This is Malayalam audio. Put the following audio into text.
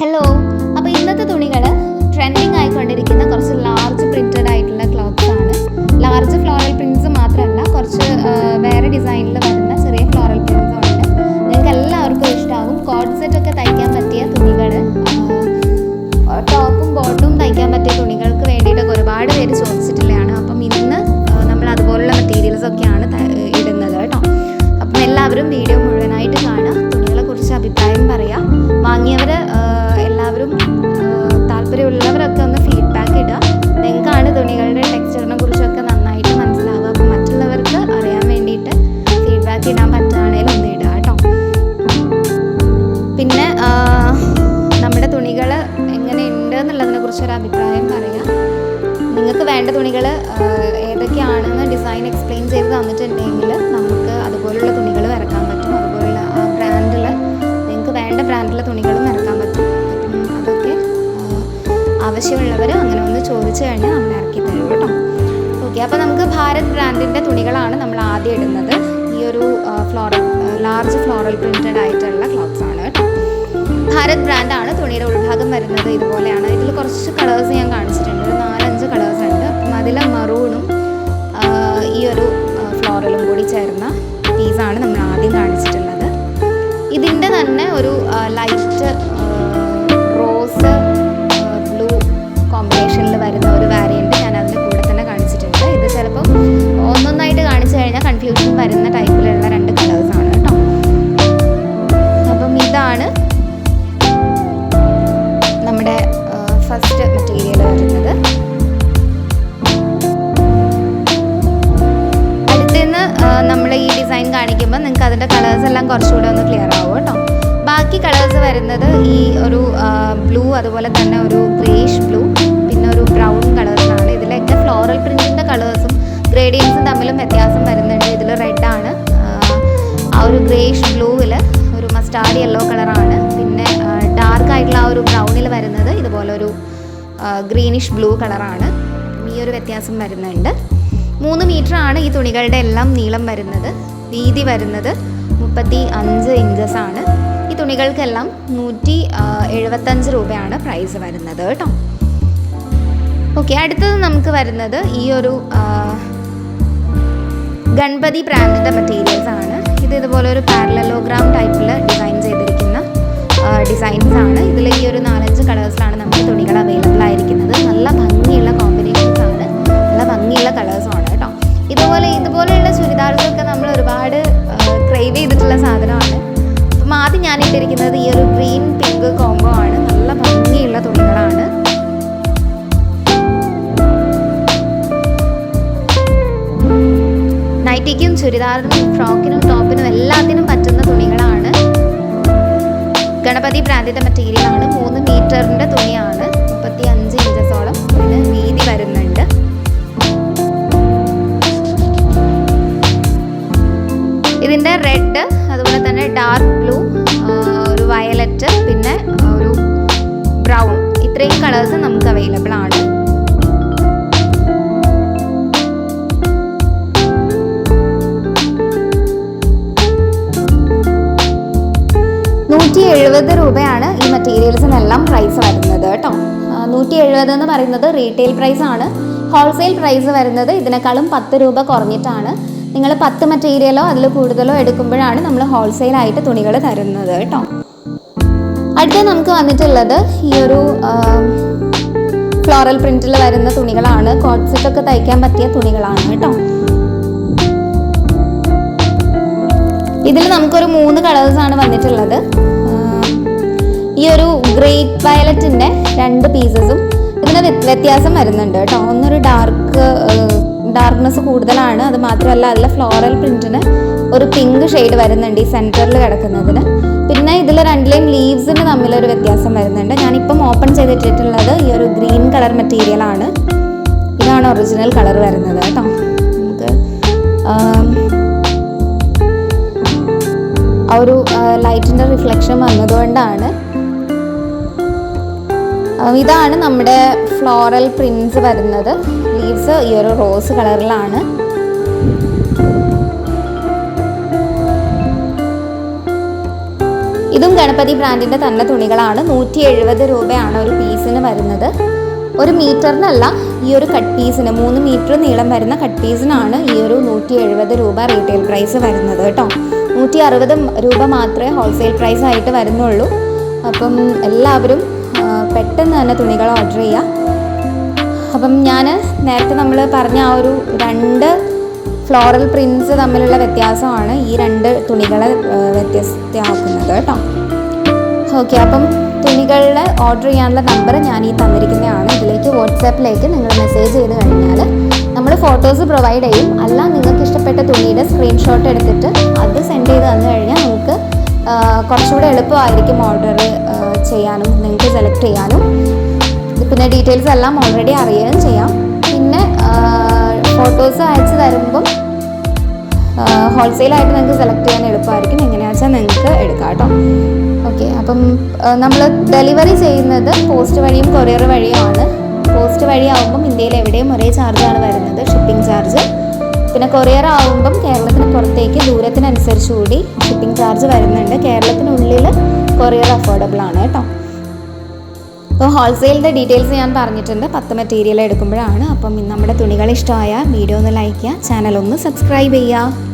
ഹലോ അപ്പോൾ ഇന്നത്തെ തുണികൾ ട്രെൻഡിങ് ആയിക്കൊണ്ടിരിക്കുന്ന കുറച്ച് ലാർജ് പ്രിന്റഡ് ആയിട്ടുള്ള ക്ലോത്ത്സ് ആണ്. ലാർജ് ഫ്ലോറൽ പ്രിന്റ്സ് മാത്രമല്ല കുറച്ച് വേറെ ഡിസൈനിൽ വരുന്ന ചെറിയ ഫ്ലോറൽ പ്രിന്റ്സും ഉണ്ട്. നിങ്ങൾക്ക് എല്ലാവർക്കും ഇഷ്ടമാകും കോഡ് സെറ്റ് ഒക്കെ തയ്ക്കാൻ പറ്റിയ തുണികൾ ടോപ്പും ബോട്ടും തയ്ക്കാൻ പറ്റിയ തുണികൾക്ക് വേണ്ടിയിട്ടൊക്കെ ഒരുപാട് പേര് ചോദിച്ചിട്ടുള്ളതാണ് അപ്പം ഇന്ന് നമ്മൾ അതുപോലുള്ള മെറ്റീരിയൽസ് ഒക്കെയാണ് ഇടുന്നത് കേട്ടോ. അപ്പം എല്ലാവരും വീഡിയോ മുഴുവനായിട്ട് കാണുക. തുണികളെ കുറിച്ച് അഭിപ്രായം പറയാം. വാങ്ങിയവർ എല്ലാവരും താല്പര്യമുള്ളവരൊക്കെ ഒന്ന് ഫീഡ്ബാക്ക് ഇടുക. നിങ്ങൾക്കാണ് തുണികളുടെ ടെക്സ്ചറിനെ കുറിച്ചൊക്കെ നന്നായിട്ട് മനസ്സിലാവുക. അപ്പോൾ മറ്റുള്ളവർക്ക് അറിയാൻ വേണ്ടിയിട്ട് ഫീഡ്ബാക്ക് ഇടാൻ പറ്റുകയാണെങ്കിൽ ഒന്ന് ഇടുക കേട്ടോ. പിന്നെ നമ്മുടെ തുണികൾ എങ്ങനെയുണ്ട് എന്നുള്ളതിനെ കുറിച്ചൊരു അഭിപ്രായം പറയാം നിങ്ങൾക്ക് വേണ്ട തുണികൾ ഏതൊക്കെയാണെന്ന് ഡിസൈൻ എക്സ്പ്ലെയിൻ ചെയ്ത് തന്നിട്ടുണ്ടെങ്കിൽ നമുക്ക് അതുപോലുള്ള തുണികൾ വരക്കാൻ പറ്റും. അതുപോലുള്ള ബ്രാൻഡിൽ നിങ്ങൾക്ക് വേണ്ട ബ്രാൻഡിലെ തുണികളും ആവശ്യമുള്ളവർ അങ്ങനെ ഒന്ന് ചോദിച്ചു കഴിഞ്ഞാൽ നമ്മൾ ഇറക്കി തരും കേട്ടോ. ഓക്കെ അപ്പോൾ നമുക്ക് ഭാരത് ബ്രാൻഡിന്റെ തുണികളാണ് നമ്മൾ ആദ്യം ഇടുന്നത്. ഈ ഒരു ഫ്ലോറൽ ലാർജ് ഫ്ലോറൽ പ്രിന്റഡ് ആയിട്ടുള്ള ക്ലോത്ത്സ് ആണ്. ഭാരത് ബ്രാൻഡാണ് തുണിയുടെ ഉൾഭാഗം വരുന്നത് ഇതുപോലെയാണ്. ഇതിൽ കുറച്ച് കളേഴ്സ് ഞാൻ കാണിച്ചിട്ടുണ്ട്. നാലഞ്ച് കളേഴ്സ് ഉണ്ട്. അതിൽ മറൂണും ഈ ഒരു ഫ്ലോറലും കൂടി ചേർന്ന പീസാണ് നമ്മൾ ആദ്യം കാണിച്ചിട്ടുള്ളത്. ഇതിന്റെ തന്നെ ഒരു ലൈറ്റ് റോസ് കോമ്പിനേഷനിൽ വരുന്ന ഒരു വാരിയന്റ് ഞാൻ അതിന്റെ കൂടെ തന്നെ കാണിച്ചിട്ടുണ്ട്. ഇത് ചിലപ്പം ഒന്നൊന്നായിട്ട് കാണിച്ചു കഴിഞ്ഞാൽ കൺഫ്യൂഷൻ വരുന്ന ടൈപ്പിലുള്ള രണ്ട് കളേഴ്സാണ് കേട്ടോ. അപ്പം ഇതാണ് നമ്മുടെ ഫസ്റ്റ് മെറ്റീരിയൽ വരുന്നത്. അടുത്തുനിന്ന് നമ്മൾ ഈ ഡിസൈൻ കാണിക്കുമ്പോൾ നിങ്ങൾക്ക് അതിന്റെ കളേഴ്സ് എല്ലാം കുറച്ചുകൂടെ ഒന്ന് ക്ലിയർ ആവും കേട്ടോ. ബാക്കി കളേഴ്സ് വരുന്നത് ഈ ഒരു ബ്ലൂ അതുപോലെ തന്നെ ഒരു ഫ്ലോറൽ പ്രിന്റിന്റെ കളേഴ്സും ഗ്രേഡിയൻസും തമ്മിലും വ്യത്യാസം വരുന്നുണ്ട്. ഇതിൽ റെഡാണ് ആ ഒരു ഗ്രേഷ് ബ്ലൂവിൽ ഒരു മസ്റ്റാർഡ് യെല്ലോ കളറാണ് പിന്നെ ഡാർക്ക് ആയിട്ടുള്ള ആ ഒരു ബ്രൗണിൽ വരുന്നത് ഇതുപോലെ ഒരു ഗ്രീനിഷ് ബ്ലൂ കളറാണ് ഈ ഒരു വ്യത്യാസം വരുന്നുണ്ട്. മൂന്ന് മീറ്റർ ആണ് ഈ തുണികളുടെ എല്ലാം നീളം വരുന്നത്. വീതി വരുന്നത് മുപ്പത്തി അഞ്ച് ഇഞ്ചസ് ആണ്. ഈ തുണികൾക്കെല്ലാം നൂറ്റി എഴുപത്തഞ്ച് രൂപയാണ് പ്രൈസ് വരുന്നത് കേട്ടോ. ഓക്കെ അടുത്തത് നമുക്ക് വരുന്നത് ഈ ഒരു ഗണപതി ബ്രാൻഡിന്റെ മെറ്റീരിയൽസ് ആണ്. ഇത് ഇതുപോലെ ഒരു പാരലലോഗ്രാം ടൈപ്പിൽ ഡിസൈൻ ചെയ്തിരിക്കുന്ന ഡിസൈൻസ് ആണ്. ഇതിൽ ഈ ഒരു നാലഞ്ച് കളേഴ്സിലാണ് നമുക്ക് തുണികൾ അവൈലബിൾ ആയിരിക്കുന്നത്. നല്ല ചുരിദാറിനും ഫ്രോക്കിനും ടോപ്പിനും എല്ലാത്തിനും പറ്റുന്ന തുണികളാണ്. ഗണപതി ബ്രാൻഡിന്റെ മെറ്റീരിയലാണ് മൂന്ന് മീറ്ററിന്റെ തുണിയാണ്. മുപ്പത്തി അഞ്ച് ഇഞ്ചസോളം ഇതിന് വീതി വരുന്നുണ്ട്. ഇതിന്റെ റെഡ് അതുപോലെ തന്നെ ഡാർക്ക് ബ്ലൂ ഒരു വയലറ്റ് പിന്നെ ഒരു ബ്രൗൺ ഇത്രയും കളേഴ്സ് നമുക്ക് അവൈലബിൾ ആണ്. എഴുപത് രൂപയാണ് ഈ മെറ്റീരിയൽസിനെല്ലാം പ്രൈസ് വരുന്നത് കേട്ടോ. നൂറ്റി എഴുപത് എന്ന് പറയുന്നത് റീറ്റെയിൽ പ്രൈസ് ആണ്. ഹോൾസെയിൽ പ്രൈസ് വരുന്നത് ഇതിനേക്കാളും പത്ത് രൂപ കുറഞ്ഞിട്ടാണ്. നിങ്ങൾ പത്ത് മെറ്റീരിയലോ അതിൽ കൂടുതലോ എടുക്കുമ്പോഴാണ് നമ്മൾ ഹോൾസെയിൽ ആയിട്ട് തുണികൾ തരുന്നത് കേട്ടോ. അടുത്ത നമുക്ക് വന്നിട്ടുള്ളത് ഈ ഒരു ഫ്ലോറൽ പ്രിന്റിൽ വരുന്ന തുണികളാണ്. കോട്ട് ഒക്കെ തയ്ക്കാൻ പറ്റിയ തുണികളാണ് കേട്ടോ. ഇതിൽ നമുക്കൊരു മൂന്ന് കളേഴ്സാണ് വന്നിട്ടുള്ളത്. ഗ്രേറ്റ് വയലറ്റിന്റെ രണ്ട് പീസസും ഇതിന് വ്യത്യാസം വരുന്നുണ്ട് കേട്ടോ. ഒന്നൊരു ഡാർക്ക് ഡാർക്ക്നെസ് കൂടുതലാണ്. അത് മാത്രമല്ല അതിൽ ഫ്ലോറൽ പ്രിന്റിന് ഒരു പിങ്ക് ഷെയ്ഡ് വരുന്നുണ്ട് ഈ സെന്ററിൽ കിടക്കുന്നതിന്. പിന്നെ ഇതിൽ രണ്ടിലെയും ലീവ്സിന് തമ്മിലൊരു വ്യത്യാസം വരുന്നുണ്ട്. ഞാനിപ്പം ഓപ്പൺ ചെയ്തിട്ടിട്ടുള്ളത് ഈ ഒരു ഗ്രീൻ കളർ മെറ്റീരിയൽ ആണ്. ഇതാണ് ഒറിജിനൽ കളർ വരുന്നത് കേട്ടോ. നമുക്ക് ആ ഒരു ലൈറ്റിന്റെ റിഫ്ലക്ഷൻ വന്നതുകൊണ്ടാണ് ഇതാണ് നമ്മുടെ ഫ്ലോറൽ പ്രിൻസ് വരുന്നത്. ലീവ്സ് ഈ ഒരു റോസ് കളറിലാണ്. ഇതും ഗണപതി ബ്രാൻഡിന്റെ തന്നെ തുണികളാണ്. നൂറ്റി എഴുപത് രൂപയാണ് ഒരു പീസിന് വരുന്നത്. ഒരു മീറ്ററിനല്ല ഈ ഒരു കട്ട് പീസിന് മൂന്ന് മീറ്റർ നീളം വരുന്ന കട്ട് പീസിനാണ് ഈ ഒരു നൂറ്റി എഴുപത് രൂപ റീറ്റെയിൽ പ്രൈസ് വരുന്നത് കേട്ടോ. നൂറ്റി അറുപത് രൂപ മാത്രമേ ഹോൾസെയിൽ പ്രൈസ് ആയിട്ട് വരുന്നുള്ളൂ. അപ്പം എല്ലാവരും പെട്ടെന്ന് തന്നെ തുണികൾ ഓർഡർ ചെയ്യുക അപ്പം ഞാൻ നേരത്തെ നമ്മൾ പറഞ്ഞ ആ ഒരു രണ്ട് ഫ്ലോറൽ പ്രിൻസ് തമ്മിലുള്ള വ്യത്യാസമാണ് ഈ രണ്ട് തുണികളെ വ്യത്യസ്തമാക്കുന്നത് കേട്ടോ. ഓക്കെ അപ്പം തുണികളിൽ ഓർഡർ ചെയ്യാനുള്ള നമ്പർ ഞാൻ ഈ തന്നിരിക്കുന്നതാണ്. ഇതിലേക്ക് വാട്സാപ്പിലേക്ക് നിങ്ങൾ മെസ്സേജ് ചെയ്ത് കഴിഞ്ഞാൽ നമ്മൾ ഫോട്ടോസ് പ്രൊവൈഡ് ചെയ്യും. അല്ല നിങ്ങൾക്ക് ഇഷ്ടപ്പെട്ട തുണിയുടെ സ്ക്രീൻഷോട്ട് എടുത്തിട്ട് അത് സെൻഡ് ചെയ്ത് തന്നു കഴിഞ്ഞാൽ ആ, കുറച്ചുകൂടെ എളുപ്പമായിരിക്കും ഓർഡർ ചെയ്യാനും നിങ്ങൾക്ക് സെലക്ട് ചെയ്യാനും. പിന്നെ ഡീറ്റെയിൽസ് എല്ലാം ഓൾറെഡി അറിയുകയും ചെയ്യാം. പിന്നെ ഫോട്ടോസ് അയച്ചു തരുമ്പം ഹോൾസെയിലായിട്ട് നിങ്ങൾക്ക് സെലക്ട് ചെയ്യാൻ എളുപ്പമായിരിക്കും. എങ്ങനെയാണെന്ന് വെച്ചാൽ നിങ്ങൾക്ക് എടുക്കാം കേട്ടോ. ഓക്കെ അപ്പം നമ്മൾ ഡെലിവറി ചെയ്യുന്നത് പോസ്റ്റ് വഴിയും കൊറിയർ വഴിയുമാണ്. പോസ്റ്റ് വഴിയാവുമ്പം ഇന്ത്യയിൽ എവിടെയും ഒരേ ചാർജാണ് വരുന്നത് ഷിപ്പിംഗ് ചാർജ് പിന്നെ കൊറിയർ ആകുമ്പം കേരളത്തിന് പുറത്തേക്ക് ദൂരത്തിനനുസരിച്ച് കൂടി ഷിപ്പിംഗ് ചാർജ് വരുന്നുണ്ട്. കേരളത്തിനുള്ളിൽ കൊറിയർ അഫോർഡബിൾ ആണ് കേട്ടോ. അപ്പോൾ ഹോൾസെയിലിന്റെ ഡീറ്റെയിൽസ് ഞാൻ പറഞ്ഞിട്ടുണ്ട്. പത്ത് മെറ്റീരിയൽ എടുക്കുമ്പോഴാണ്. അപ്പം നമ്മുടെ തുണികൾ ഇഷ്ടമായ വീഡിയോ ഒന്ന് ലൈക്ക് ചെയ്യുക ചാനൽ ഒന്ന് സബ്സ്ക്രൈബ് ചെയ്യുക.